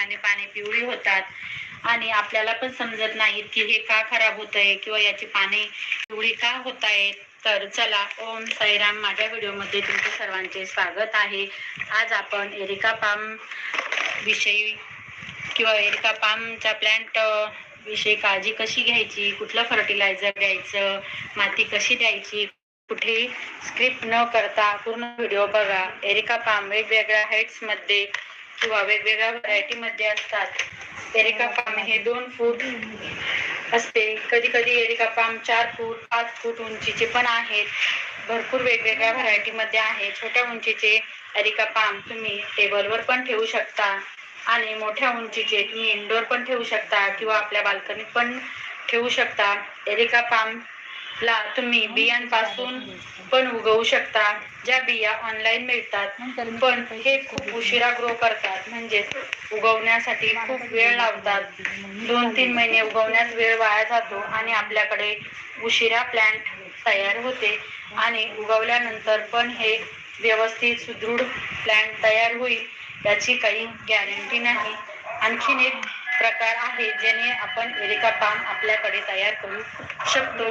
कारणाने पाने पिवळी होतात. आणि आपल्याला पण समजत नाहीत की हे का खराब होत आहे किंवा याची पाने पिवळी का होत आहेत तर चला ओम साईराम माझ्या व्हिडिओमध्ये तुमचे सर्वांचे स्वागत आहे. आज आपण एरिका पाम विषयी किंवा एरिका पामच्या प्लॅन्ट विषयी काळजी कशी घ्यायची कुठलं फर्टिलायझर द्यायचं माती कशी द्यायची कुठे स्क्रिप्ट न करता पूर्ण व्हिडिओ बघा. एरिका पाम वेगवेगळ्या हाईट्समध्ये मध्ये किंवा वेगवेगळ्या व्हरायटी मध्ये असतात. एरिका पाम हे दोन फूट असते. कधी कधी एरिका पाम चार फूट पाच फूट उंचीचे पण आहेत. भरपूर वेगवेगळ्या व्हरायटी मध्ये आहे. छोट्या उंचीचे एरिका पाम तुम्ही टेबलवर पण ठेवू शकता. आणि मोठ्या उंचीचे तुम्ही इंडोर पण ठेवू शकता किंवा आपल्या बाल्कनीत पण ठेवू शकता. एरिका पाम ला तुम्ही बियांपासून पण उगवू शकता ज्या बिया ऑनलाईन मिळतात. पण हे खूप उशिरा ग्रो करतात. म्हणजे उगवण्यासाठी खूप वेळ लावतात. दोन तीन महिने उगवण्यात वेळ वाया जातो आणि आपल्याकडे उशिरा प्लॅन्ट तयार होते आणि उगवल्यानंतर पण हे व्यवस्थित सुदृढ प्लॅन्ट तयार होईल याची काही गॅरंटी नाही. आणखीन एक प्रकार आहे ज्याने आपण एरिका पाम आपल्याकडे तयार करू शकतो.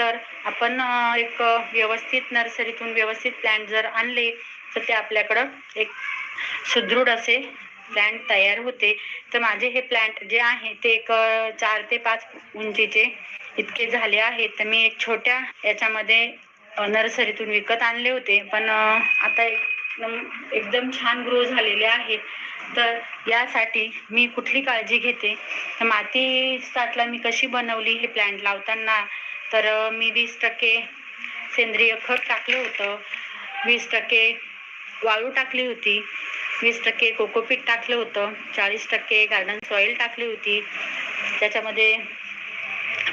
तर आपण एक व्यवस्थित नर्सरीतून व्यवस्थित प्लॅन्ट जर आणले तर ते आपल्याकडं एक सुदृढ असे प्लॅन्ट तयार होते. तर माझे हे प्लॅन्ट जे आहे ते एक चार ते पाच उंचीचे इतके झाले आहेत. तर मी एक छोट्या याच्यामध्ये नर्सरीतून विकत आणले होते. पण आता एकदम एकदम छान ग्रो झालेले आहेत तर यासाठी मी कुठली काळजी घेते? तर माती साठला मी कशी बनवली हे प्लॅन्ट लावताना तर मी वीस टक्के सेंद्रिय खत टाकलं होतं. वीस टक्के वाळू टाकली होती. वीस टक्के कोकोपीट टाकलं होतं. चाळीस टक्के गार्डन सॉईल टाकली होती. त्याच्यामध्ये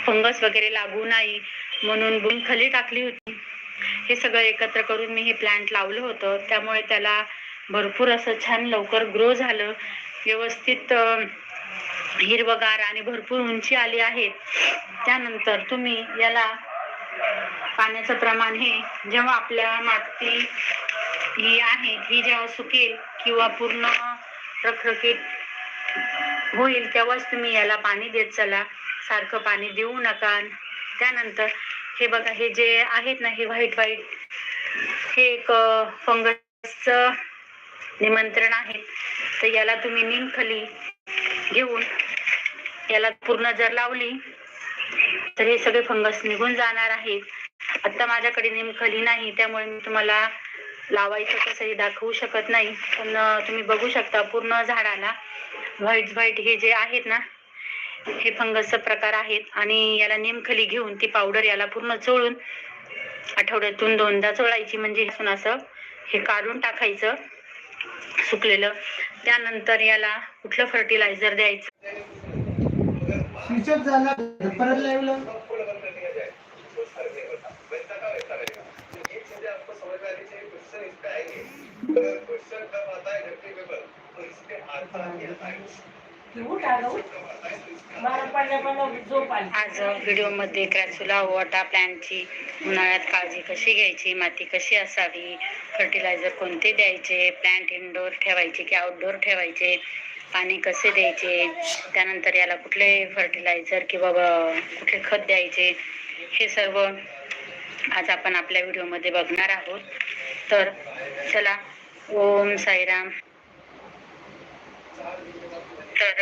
फंगस वगैरे लागू नाही म्हणून बुंखली टाकली होती. हे सगळं एकत्र करून मी हे प्लांट लावलं होतं. त्यामुळे त्याला भरपूर असं छान लवकर ग्रो झालं. व्यवस्थित हिरवगार आणि भरपूर उंची आली आहेत. त्यानंतर तुम्ही याला पाण्याचं प्रमाण हे जेव्हा आपल्या माती ही आहे ही जेव्हा सुकेल किंवा पूर्ण रखरखीत होईल तेव्हाच तुम्ही याला पाणी देत चला. सारखं पाणी देऊ नका. त्यानंतर हे बघा हे जे आहेत ना हे व्हाईट व्हाईट हे एक फंगसचं निमंत्रण आहे. तर याला तुम्ही निमखली घेऊन याला पूर्ण जर लावली तर हे सगळे फंगस निघून जाणार आहेत. आता माझ्याकडे निमखली नाही त्यामुळे मी तुम्हाला लावायचं कसंही दाखवू शकत नाही. पण तुम्ही बघू शकता पूर्ण झाडाला व्हाईट व्हाईट हे जे आहेत ना हे फंगसचा प्रकार आहेत. आणि याला निमखली घेऊन ती पावडर याला पूर्ण चोळून आठवड्यातून दोनदा चोळायची. म्हणजे इथून असं हे काढून टाकायचं सुकलेलं. त्यानंतर याला कुठलं फर्टिलायझर द्यायचं? स्विच ऑफ झाला परत लाईव्हला आज व्हिडिओमध्ये क्रॅसुला वॉटा प्लॅनची उन्हाळ्यात काळजी कशी घ्यायची? माती कशी असावी? फर्टिलायझर कोणते द्यायचे? प्लॅन्ट इनडोअर ठेवायचे की आउटडोअर ठेवायचे? पाणी कसे द्यायचे? त्यानंतर याला कुठले फर्टिलायझर किंवा कुठले खत द्यायचे? हे सर्व आज आपण आपल्या व्हिडिओमध्ये बघणार आहोत. तर चला ओम साईराम. तर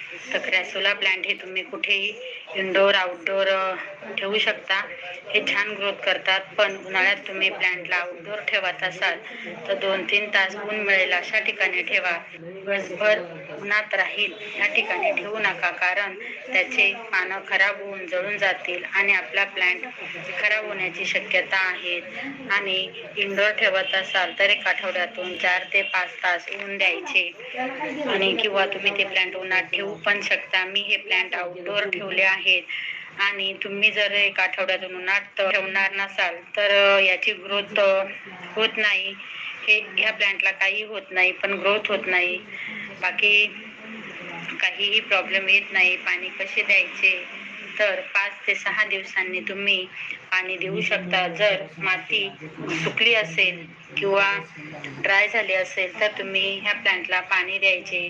तर क्रॅसोला प्लांट हे तुम्ही कुठेही इनडोअर आउटडोअर ठेवू शकता. हे छान ग्रोथ करतात. पण उन्हाळ्यात तुम्ही प्लांटला आउटडोअर ठेवत असाल तर दोन तीन तास ऊन मिळेल अशा ठिकाणी ठेवा. दिवसभर उन्हात राहील ह्या ठिकाणी ठेवू नका कारण त्याचे पानं खराब होऊन जळून जातील आणि आपला प्लांट खराब होण्याची शक्यता आहे. आणि इनडोअर ठेवत असाल तर एक आठवड्यातून चार ते पाच तास ऊन द्यायचे. आणि किंवा तुम्ही ते प्लांट उन्हात ठेवू पण शकता. मी हे प्लांट आउटडोअर ठेवले आहेत. आणि तुम्ही जर एक आठवड्यातून उन्हात ठेवणार नसाल तर याची ग्रोथ होत नाही. हे ह्या प्लांटला काही होत नाही पण ग्रोथ होत नाही. बाकी काहीही प्रॉब्लेम येत नाही. पाणी कसे द्यायचे? तर पाच ते सहा दिवसांनी तुम्ही पाणी देऊ शकता. जर माती सुकली असेल किंवा ड्राय झाली असेल तर तुम्ही ह्या प्लांटला पाणी द्यायचे.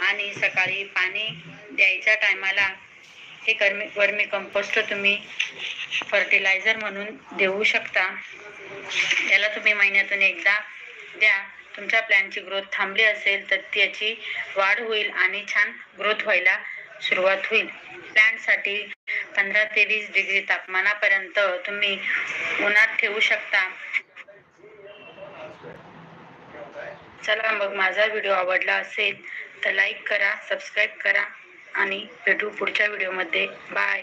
आणि सकाळी पाणी द्यायच्या टायमाला हे कर्मी वर्मी कंपोस्ट तुम्ही फर्टिलायझर म्हणून देऊ शकता. याला तुम्ही महिन्यातून एकदा द्या. तुमच्या प्लॅनची ग्रोथ थांबली असेल तर त्याची वाढ होईल आणि छान ग्रोथ व्हायला सुरुवात होईल. प्लॅनसाठी पंधरा ते वीस डिग्री तापमानापर्यंत तुम्ही उन्हात ठेवू शकता. चला मग माझा व्हिडिओ आवडला असेल तर लाईक करा सबस्क्राईब करा आणि भेटू पुढच्या व्हिडिओमध्ये बाय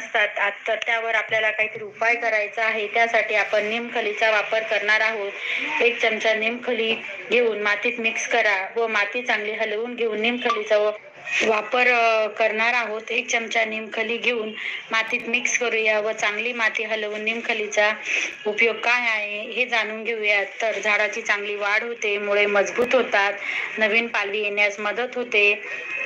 असतात. तर त्यावर आपल्याला काहीतरी उपाय करायचा आहे. त्यासाठी आपण निमखलीचा वापर करणार आहोत. एक चमचा निमखली घेऊन मातीत मिक्स करा व माती चांगली हलवून घेऊन निमखलीचा व- वापर करणार आहोत. एक चमचा निमखली घेऊन मातीत मिक्स करूया व चांगली माती हलवून निमखलीचा उपयोग काय आहे हे जाणून घेऊया तर झाडाची चांगली वाढ होते मुळे मजबूत होतात नवीन पालवी येण्यास मदत होते.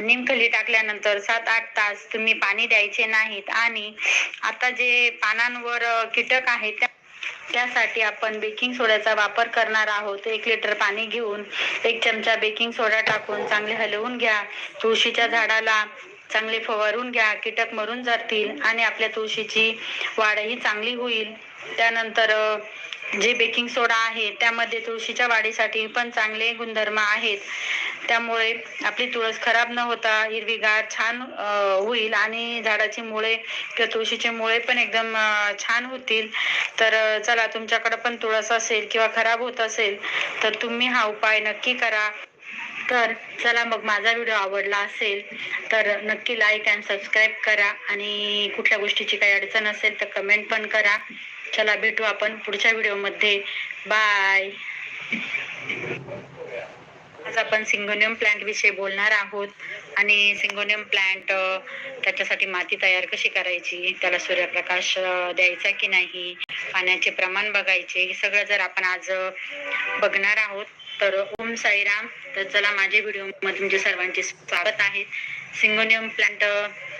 निमखली टाकल्यानंतर सात आठ तास तुम्ही पाणी द्यायचे नाहीत आणि आता जे पानांवर कीटक आहेत त्या त्यासाठी आपण बेकिंग सोड्याचा वापर करणार आहोत. एक लिटर पाणी घेऊन एक चमचा बेकिंग सोडा टाकून चांगले हलवून घ्या. तुळशीच्या झाडाला चांगले फवारून घ्या. कीटक मरून जातील आणि आपल्या तुळशीची वाढही चांगली होईल. त्यानंतर जे बेकिंग सोडा आहे त्यामध्ये तुळशीच्या वाढीसाठी पण चांगले गुणधर्म आहेत. त्यामुळे आपली तुळस खराब न होता हिरवीगार छान होईल आणि झाडाची मुळे किंवा तुळशीचे मुळे पण एकदम छान होतील. तर चला तुमच्याकडे पण तुळस असेल किंवा खराब होत असेल तर तुम्ही हा उपाय नक्की करा. तर चला मग माझा व्हिडिओ आवडला असेल तर नक्की लाईक अँड सबस्क्राईब करा. आणि कुठल्या गोष्टीची काही अडचण असेल तर कमेंट पण करा. चला भेटू आपण पुढच्या व्हिडिओमध्ये. बाय आज आपण सिंगोनियम प्लांट विषयी बोलणार आहोत. आणि सिंगोनियम प्लांट त्याच्यासाठी माती तयार कशी करायची? त्याला सूर्यप्रकाश द्यायचा की नाही? पाण्याचे प्रमाण बघायचे. हे सगळं जर आपण आज बघणार आहोत तर ओम साईराम. तर चला माझ्या व्हिडिओमध्ये तुमचे सर्वांचे स्वागत आहे. सिंगोनियम प्लांट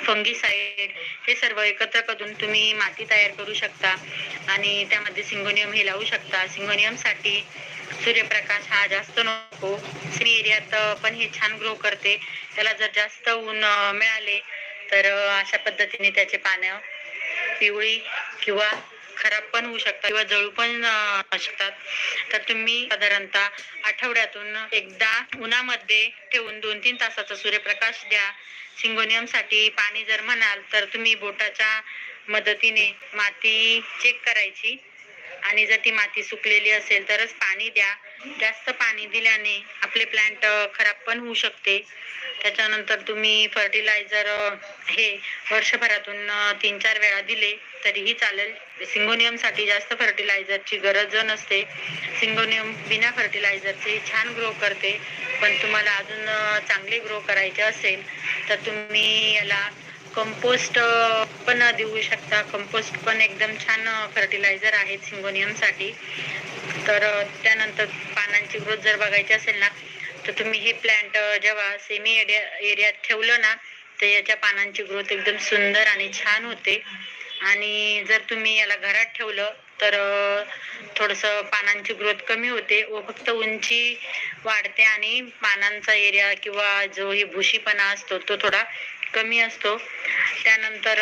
फंगीसाईड हे सर्व एकत्र करून तुम्ही माती तयार करू शकता आणि त्यामध्ये सिंगोनियम हे लावू शकता. सिंगोनियमसाठी सूर्यप्रकाश हा जास्त नको. सिमी एरियात पण हे छान ग्रो करते. त्याला जर जास्त ऊन मिळाले तर अशा पद्धतीने त्याचे पानं पिवळी किंवा खराब पण होऊ शकतात किंवा जळू पण शकतात. तर तुम्ही साधारणतः आठवड्यातून एकदा उन्हामध्ये ठेवून दोन तीन तासाचा सूर्यप्रकाश द्या. सिंगोनियमसाठी पाणी जर म्हणाल तर तुम्ही बोटाच्या मदतीने माती चेक करायची. आणि जर ती माती सुकलेली असेल तरच पाणी द्या. जास्त पाणी दिल्याने आपले प्लांट खराब पण होऊ शकते. त्याच्यानंतर तुम्ही फर्टिलायझर हे वर्षभरातून तीन चार वेळा दिले. तरीही चालेल. सिंगोनियमसाठी जास्त फर्टिलायझरची गरज नसते. सिंगोनियम बिना फर्टिलायझरचे छान ग्रो करते. पण तुम्हाला अजून चांगले ग्रो करायचे असेल तर तुम्ही याला कंपोस्ट पण देऊ शकता. कंपोस्ट पण एकदम छान फर्टिलायझर आहे सिंगोनियमसाठी. तर त्यानंतर पानांची ग्रोथ जर बघायची असेल ना तर तुम्ही हे प्लॅन्ट जेव्हा सेमी एरिया एरियात ठेवलं ना तर याच्या पानांची ग्रोथ एकदम सुंदर आणि छान होते. आणि जर तुम्ही याला घरात ठेवलं तर थोडंसं पानांची ग्रोथ कमी होते व फक्त उंची वाढते आणि पानांचा एरिया किंवा जो हे भुशीपणा असतो तो थोडा कमी असतो. त्यानंतर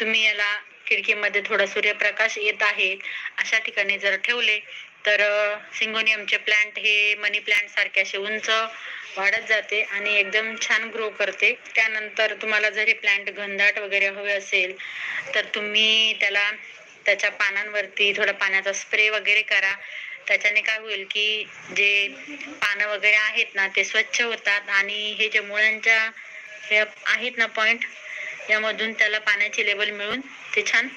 तुम्ही याला खिडकीमध्ये थोडा सूर्यप्रकाश येत आहे अशा ठिकाणी जर ठेवले तर सिंगोनियमचे प्लांट हे मनी प्लांट सारखे असे उंच वाढत जाते आणि एकदम छान ग्रो करते. त्यानंतर तुम्हाला जर हे प्लांट घनदाट वगैरे हवे असेल तर तुम्ही त्याला त्याच्या पानांवरती थोडा पाण्याचा स्प्रे वगैरे करा. त्याच्याने काय होईल की जे पानं वगैरे आहेत ना ते स्वच्छ होतात आणि हे जे मुळांच्या हे आहेत ना पॉइंट यामधून त्याला पाण्याची लेवल मिळून ते छान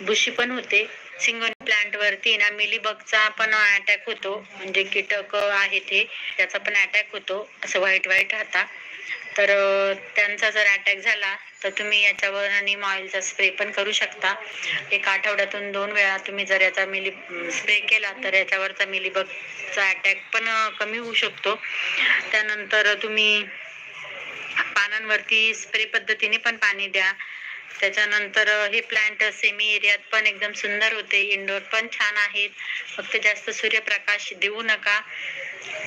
बुशी पण होते. सिंगल प्लांट वरती ना मिलीबगचा पण अटॅक होतो. म्हणजे कीटक आहे ते त्याचा पण अटॅक होतो. असं व्हाईट व्हाईट राहता. तर त्यांचा जर अटॅक झाला तर तुम्ही याच्यावर आणि ऑइलचा स्प्रे पण करू शकता. एक आठवड्यातून दोन वेळा तुम्ही जर याचा मिली स्प्रे केला तर याच्यावरचा मिलीबगचा अटॅक पण कमी होऊ शकतो. त्यानंतर तुम्ही पानांवरती स्प्रे पद्धतीने पण पाणी द्या. त्याच्यानंतर हे प्लांट सेमी एरियात पण एकदम सुंदर होते. इंडोर पण छान आहेत. फक्त जास्त सूर्यप्रकाश देऊ नका.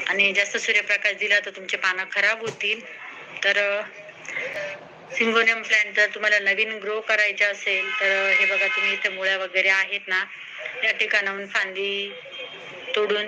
आणि जास्त सूर्यप्रकाश दिला तर तुमचे पानं खराब होतील. तर सिंगोनियम प्लांट जर तुम्हाला नवीन ग्रो करायचे असेल तर हे बघा तुम्ही इथे मुळ्या वगैरे आहेत ना. या ठिकाणाहून फांदी तोडून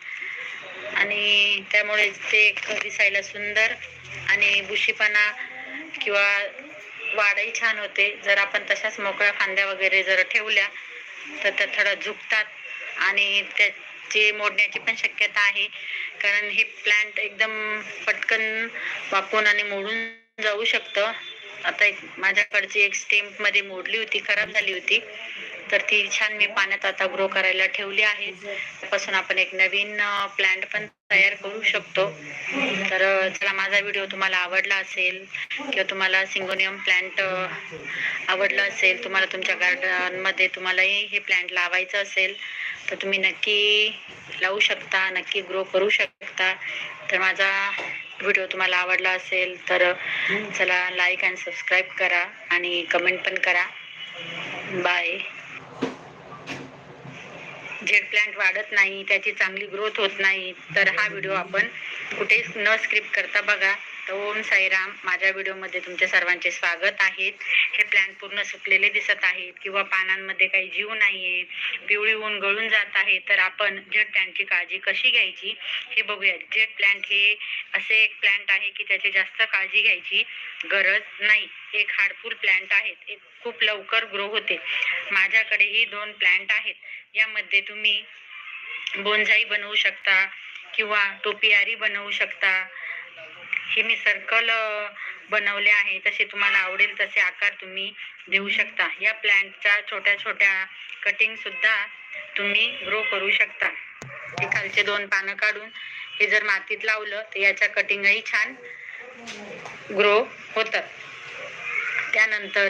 आणि त्यामुळे ते एक दिसायला सुंदर आणि बुशीपणा किंवा वाढही छान होते. जर आपण तशाच मोकळ्या फांद्या वगैरे जर ठेवल्या तर त्या थोडं झुकतात आणि त्याचे मोडण्याची पण शक्यता आहे. कारण हे प्लांट एकदम पटकन वाकून आणि मोडून जाऊ शकतं. आता एक माझ्याकडची एक स्टेम्पमध्ये मोडली होती खराब झाली होती. तर ती छान मी पाण्यात आता ग्रो करायला ठेवली आहे. त्यापासून आपण एक नवीन प्लांट पण तयार करू शकतो. तर चला माझा व्हिडिओ तुम्हाला आवडला असेल किंवा तुम्हाला सिंगोनियम प्लांट आवडला असेल तुम्हाला तुमच्या गार्डनमध्ये तुम्हालाही हे प्लांट लावायचं असेल तर तुम्ही नक्की लावू शकता नक्की ग्रो करू शकता. तर माझा व्हिडिओ तुम्हाला आवडला असेल तर चला लाईक अँड सबस्क्राईब करा आणि कमेंट पण करा. बाय प्लांट वाढत नाही त्याची चांगली ग्रोथ होत नाही तर हा व्हिडिओ आपण कुठेच न स्क्रिप्ट करता बघा. ओम साईराम. माझ्या व्हिडिओमध्ये तुमच्या सर्वांचे स्वागत आहेत हे प्लॅन पूर्ण सुकलेले दिसत आहेत किंवा पानांमध्ये काही जीव नाहीये पिवळी ऊन गळून जात आहे तर आपण जेट प्लांटची काळजी कशी घ्यायची हे बघूया जेट प्लॅन्ट हे असे एक प्लॅन्ट आहे की त्याची जास्त काळजी घ्यायची गरज नाही. एक हार्डफुल प्लॅन्ट आहेत. एक खूप लवकर ग्रो होते. माझ्याकडेही दोन प्लॅन्ट आहेत. यामध्ये तुम्ही बोनझाई बनवू शकता किंवा टोपियारी बनवू शकता. हे मी सर्कल बनवले आहे. तसे तुम्हाला आवडेल तसे आकार तुम्ही देऊ शकता. या प्लांटच्या छोट्या छोट्या कटिंग सुद्धा तुम्ही ग्रो करू शकता. हे खालचे दोन पानं काढून हे जर मातीत लावलं तर याच्या कटिंगही छान ग्रो होतात त्यानंतर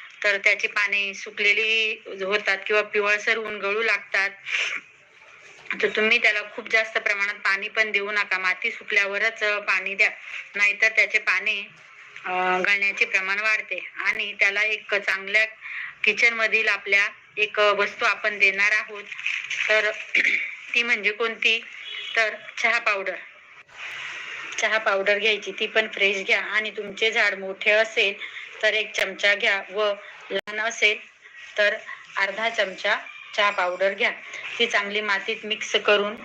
तर त्याची पाने सुकलेली होतात किंवा पिवळसर ऊन गळू लागतात. तर तुम्ही त्याला खूप जास्त प्रमाणात पाणी पण देऊ नका. माती सुकल्यावरच पाणी द्या. नाहीतर त्याचे पाने गळण्याचे प्रमाण वाढते. आणि त्याला एक चांगल्या किचन मधील आपल्या एक वस्तू आपण देणार आहोत. तर ती म्हणजे कोणती? तर चहा पावडर. चहा पावडर घ्यायची. ती पण फ्रेश घ्या. आणि तुमचे झाड मोठे असेल तर एक चमचा घ्या व लहान असेल तर अर्धा चमचा चहा पावडर घ्या. ती चांगली मातीत मिक्स करून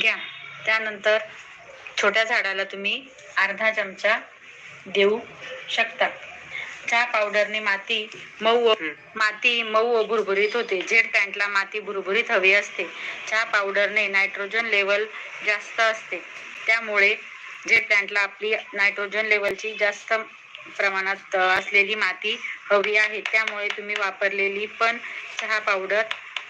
घ्या. त्यानंतर छोट्या झाडाला तुम्ही अर्धा चमचा देऊ शकता. चहा पावडरने माती मऊ माती मऊ व भुरभुरीत होते. जेड पॅन्टला माती भुरभुरीत हवी असते. चहा पावडरने नायट्रोजन लेवल जास्त असते. त्यामुळे जे प्लॅन्टला आपली नायट्रोजन लेवलची जास्त प्रमाणात असलेली माती हवी आहे. त्यामुळे तुम्ही वापरलेली पण चहा पावडर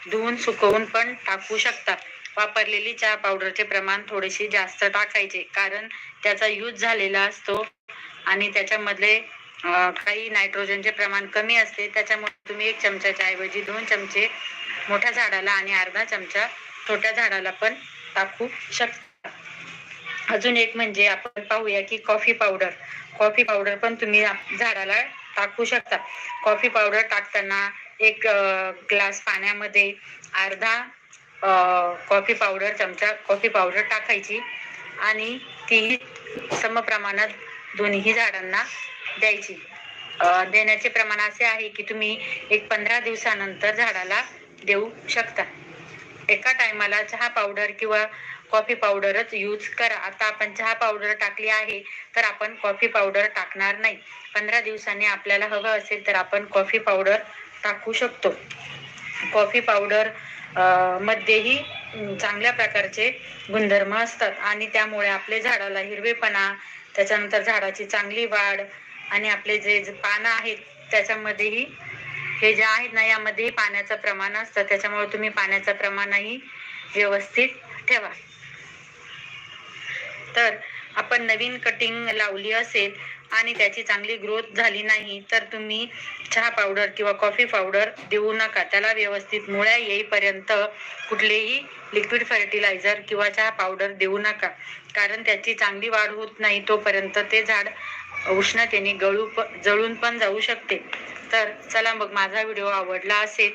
धुवून सुकवून पण टाकू शकता. वापरलेली चहा पावडरचे प्रमाण थोडेसे जास्त टाकायचे कारण त्याचा यूज झालेला असतो आणि त्याच्यामधले काही नायट्रोजनचे प्रमाण कमी असते. त्याच्यामुळे तुम्ही एक चमच्याच्या ऐवजी दोन चमचे मोठ्या झाडाला आणि अर्धा चमचा छोट्या झाडाला पण टाकू शकता. अजून एक म्हणजे आपण पाहूया की कॉफी पावडर कॉफी पावडर पण तुम्ही झाडाला टाकू शकता. कॉफी पावडर टाकताना एक ग्लास पाण्यामध्ये अर्धा कॉफी पावडर चमचा कॉफी पावडर टाकायची आणि ती सम प्रमाणात दोन्ही झाडांना द्यायची. देण्याचे प्रमाण असे आहे की तुम्ही एक पंधरा दिवसानंतर झाडाला देऊ शकता. एका टायमाला चहा पावडर किंवा कॉफी पावडरच यूज करा. आता आपण चहा पावडर टाकली आहे तर आपण कॉफी पावडर टाकणार नाही. पंधरा दिवसांनी आपल्याला हवं असेल तर आपण कॉफी पावडर टाकू शकतो. कॉफी पावडर मध्येही चांगल्या प्रकारचे गुणधर्म असतात आणि त्यामुळे आपले झाडाला हिरवेपणा त्याच्यानंतर झाडाची चांगली वाढ आणि आपले जे जे पानं आहेत त्याच्यामध्येही हे जे आहेत ना यामध्येही पाण्याचं प्रमाण असतं. त्याच्यामुळे तुम्ही पाण्याचं प्रमाणही व्यवस्थित ठेवा. तर आपण नवीन कटिंग लावली असेल आणि त्याची चांगली ग्रोथ झाली नाही तर तुम्ही चहा पावडर किंवा कॉफी पावडर देऊ नका. त्याला व्यवस्थित मुळ्या येईपर्यंत कुठलेही लिक्विड फर्टिलायझर किंवा चहा पावडर देऊ नका. कारण त्याची चांगली वाढ होत नाही तोपर्यंत ते झाड उष्णतेने गळू प जळून पण जाऊ शकते. तर चला मग माझा व्हिडिओ आवडला असेल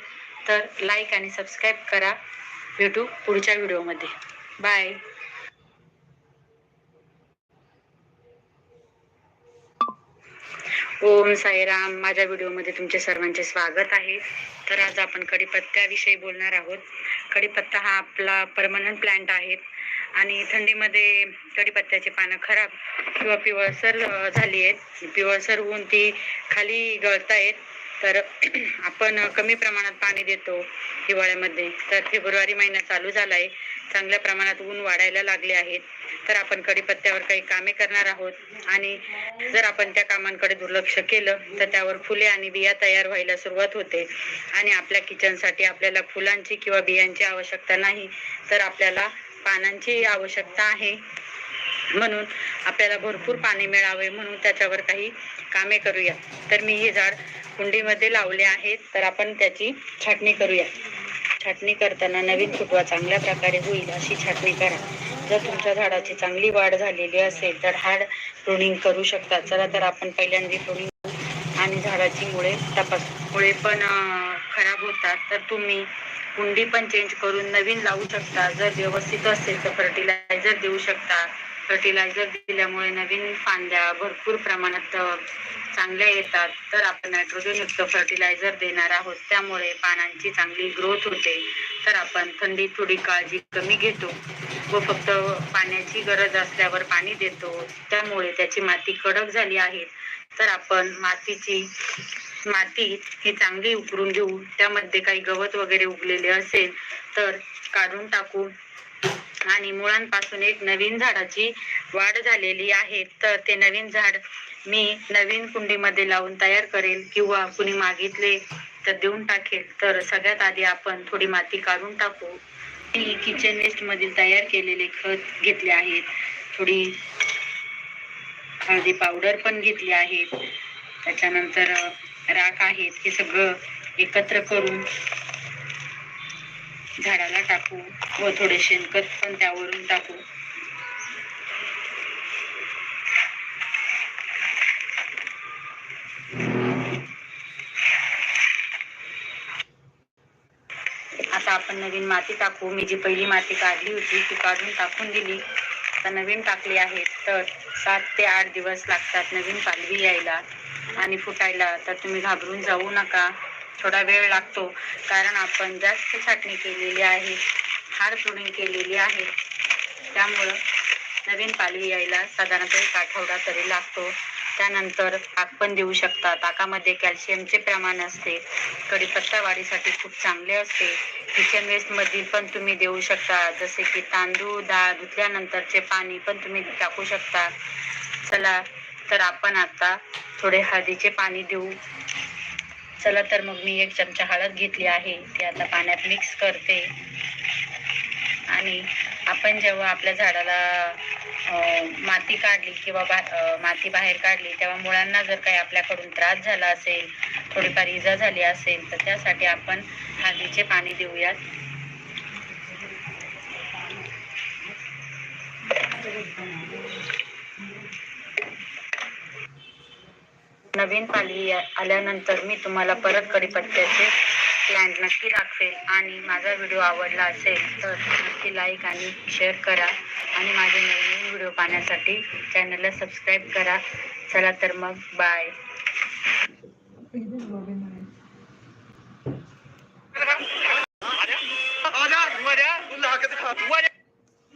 तर लाईक आणि सबस्क्राईब करा. भेटू पुढच्या व्हिडिओमध्ये बाय ओम साईराम माझ्या व्हिडिओमध्ये तुमचे सर्वांचे स्वागत आहे. तर आज आपण कडीपत्त्याविषयी बोलणार आहोत. कडीपत्ता हा आपला परमनंट प्लांट आहे आणि थंडीमध्ये कडीपत्त्याची पानं खराब किंवा पिवळसर झाली आहेत. पिवळसर होऊन ती खाली गळतायत. तर आपण कमी प्रमाणात पाणी देतो हिवाळ्यामध्ये. तर फेब्रुवारी महिना चालू झाला आहे चांगल्या प्रमाणात ऊन वाढायला लागले आहेत. तर आपण कडीपत्त्यावर काही कामे करणार आहोत. आणि जर आपण त्या कामांकडे दुर्लक्ष केलं तर त्यावर फुले आणि बिया तयार व्हायला सुरुवात होते. आणि आपल्या किचनसाठी आपल्याला फुलांची किंवा बियांची आवश्यकता नाही तर आपल्याला पानांची आवश्यकता आहे. म्हणून आपल्याला भरपूर पाणी मिळावे म्हणून त्याच्यावर काही कामे करूया. तर मी हे झाड कुंडीमध्ये लावले आहेत. तर आपण त्याची छाटणी करूया. छाटणी करताना नवीन फुटवा चांगल्या प्रकारे होईल अशी छाटणी करा. जर तुमच्या झाडाची चांगली वाढ झालेली असेल तर हार्ड प्रुनिंग करू शकता. चला तर आपण पहिल्यांदा प्रुनिंग आणि झाडाची मुळे तपास. मुळे पण खराब होतात. तर तुम्ही कुंडी पण चेंज करून नवीन लावू शकता. जर व्यवस्थित असेल तर फर्टिलायझर देऊ शकता. फर्टिलायझर दिल्यामुळे नवीन फांद्या भरपूर प्रमाणात चांगल्या येतात. तर आपण नायट्रोजन युक्त फर्टिलायझर देणार आहोत. त्यामुळे पानांची चांगली ग्रोथ होते. तर आपण थंडीत थोडी काळजी कमी घेतो व फक्त पाण्याची गरज असल्यावर पाणी देतो. त्यामुळे त्याची माती कडक झाली आहे. तर आपण मातीची माती ही चांगली उकरून घेऊ. त्यामध्ये काही गवत वगैरे उगलेले असेल तर काढून टाकू. आणि मुळांपासून एक नवीन झाडाची वाढ झालेली आहे. तर ते नवीन झाड मी नवीन कुंडीमध्ये लावून तयार करेल किंवा कुणी मागितले तर देऊन टाकेल. तर सगळ्यात आधी आपण थोडी माती काढून टाकू. मी किचन वेस्ट मधील तयार केलेले खत घेतले आहेत. थोडी हळदी पावडर पण घेतली आहे त्याच्यानंतर राख आहेत. हे सगळं एकत्र करून झाडाला टाकू व थोडे शेणखत पण त्यावरून टाकू. आता आपण नवीन माती टाकू. मी जी पहिली माती काढली होती ती काढून टाकून दिली. आता नवीन टाकली आहे तर सात ते आठ दिवस लागतात नवीन पालवी यायला आणि फुटायला. तर तुम्ही घाबरून जाऊ नका. थोडा वेळ लागतो. कारण आपण जास्त छाटणी केलेली आहे. हार प्रुनिंग केलेली आहे. त्यामुळं नवीन पालवी यायला साधारणतः एक आठवडा तरी लागतो. त्यानंतर ताक पण देऊ शकता ताकामध्ये कॅल्शियमचे प्रमाण असते. कढीपत्ता वाढीसाठी खूप चांगले असते. किचन वेस्टमध्ये पण तुम्ही देऊ शकता. जसे की तांदूळ डाळ धुतल्यानंतरचे पाणी पण तुम्ही टाकू शकता. चला तर आपण आता थोडे हळदीचे पाणी देऊ. चला तर मग मी एक चमचा हळद घेतली आहे ती आता पाण्यात मिक्स करते. आणि आपण जेव्हा आपल्या झाडाला माती काढली किंवा बा माती बाहेर काढली तेव्हा मुळांना जर काही आपल्याकडून त्रास झाला असेल थोडीफार इजा झाली असेल तर त्यासाठी आपण हळदीचे पाणी देऊयात. नवीन पाली आल्यानंतर मी तुम्हाला परत कडीपत्त्याचे प्लॅन्ट नक्की दाखवेल आणि माझा व्हिडिओ आवडला असेल तर नक्की लाईक आणि शेअर करा आणि माझे नवीन व्हिडिओ पाहण्यासाठी चॅनलला सबस्क्राईब करा चला तर मग बाय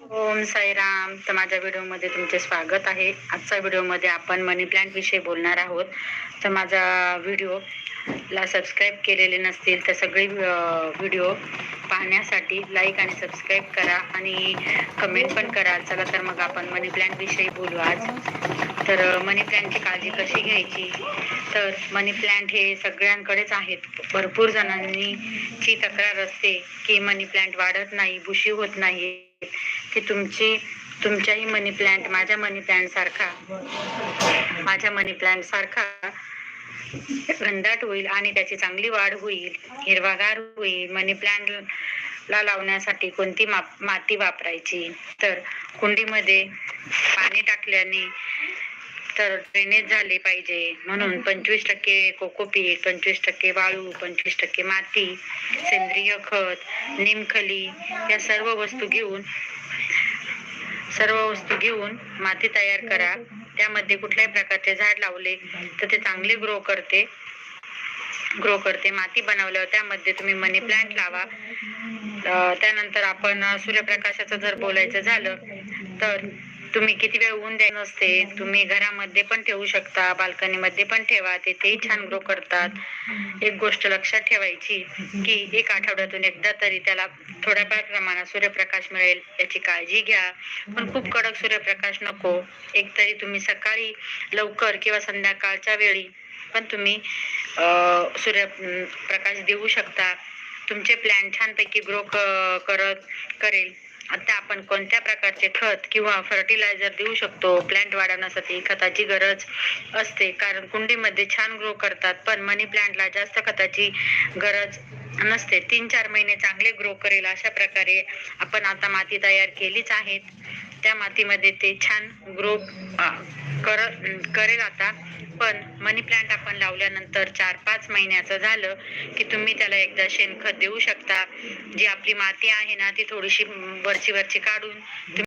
ओम साईराम. तर माझ्या व्हिडिओमध्ये तुमचे स्वागत आहे. आजच्या व्हिडिओमध्ये आपण मनी प्लांट विषयी बोलणार आहोत. तर माझा व्हिडिओ ला सबस्क्राईब केलेले नसतील तर सगळे व्हिडिओ पाहण्यासाठी लाईक आणि सबस्क्राईब करा आणि कमेंट पण करा. चला तर मग आपण मनी प्लांट विषयी बोलू आज. तर मनी प्लांटची काळजी कशी घ्यायची? तर मनी प्लांट हे सगळ्यांकडेच आहेत. भरपूर जणांनी ची तक्रार असते की मनी प्लांट वाढत नाही बुशी होत नाही की तुमची तुमच्याही मनी प्लांट माझ्या मनी प्लांट सारखा माझ्या मनी प्लांट सारखा घनदाट होईल आणि त्याची चांगली वाढ होईल हिरवागार होईल. मनी प्लांट ला लावण्यासाठी कोणती माती वापरायची? तर कुंडीमध्ये पाणी टाकल्याने तर ड्रेनेज झाले पाहिजे. म्हणून पंचवीस टक्के कोकोपीट पंचवीस टक्के वाळू पंचवीस टक्के माती सेंद्रिय खत निमखली या सर्व वस्तू घेऊन सर्व वस्तू घेऊन माती तयार करा. त्यामध्ये कुठल्याही प्रकारचे झाड लावले तर ते चांगले ग्रो करते. ग्रो करते. माती बनवल्यावर त्यामध्ये तुम्ही मनी प्लांट लावा. त्यानंतर आपण सूर्यप्रकाशाचं जर बोलायचं झालं तर तुम्ही किती वेळ ऊन द्यायचं नसते तुम्ही घरामध्ये पण ठेवू शकता बाल्कनीमध्ये पण ठेवा ते तेही छान ग्रो करतात. एक गोष्ट लक्षात ठेवायची की एक आठवड्यातून एकदा तरी त्याला थोड्याफार प्रमाणात सूर्यप्रकाश मिळेल याची काळजी घ्या. पण खूप कडक सूर्यप्रकाश नको. एक तरी तुम्ही सकाळी लवकर किंवा संध्याकाळच्या वेळी पण तुम्ही अं, सूर्य प्रकाश देऊ शकता. तुमचे प्लॅन छानपैकी ग्रो करत करेल. आता आपण कोणत्या प्रकारचे खत किंवा फर्टिलायझर देऊ शकतो? प्लांट वाढवण्यासाठी खताची गरज असते. कारण कुंडीमध्ये छान ग्रो करतात पण मनी प्लांटला जास्त खताची गरज नसते. तीन चार महिने चांगले ग्रो करेल अशा प्रकारे आपण आता माती तयार केलीच आहेत त्या मातीमध्ये ते छान ग्रो कर करेल आता. पण मनी प्लांट आपण लावल्यानंतर चार पाच महिन्याचं झालं की तुम्ही त्याला एकदा शेणखत देऊ शकता. जी आपली माती आहे ना ती थोडीशी वरची वरची काढून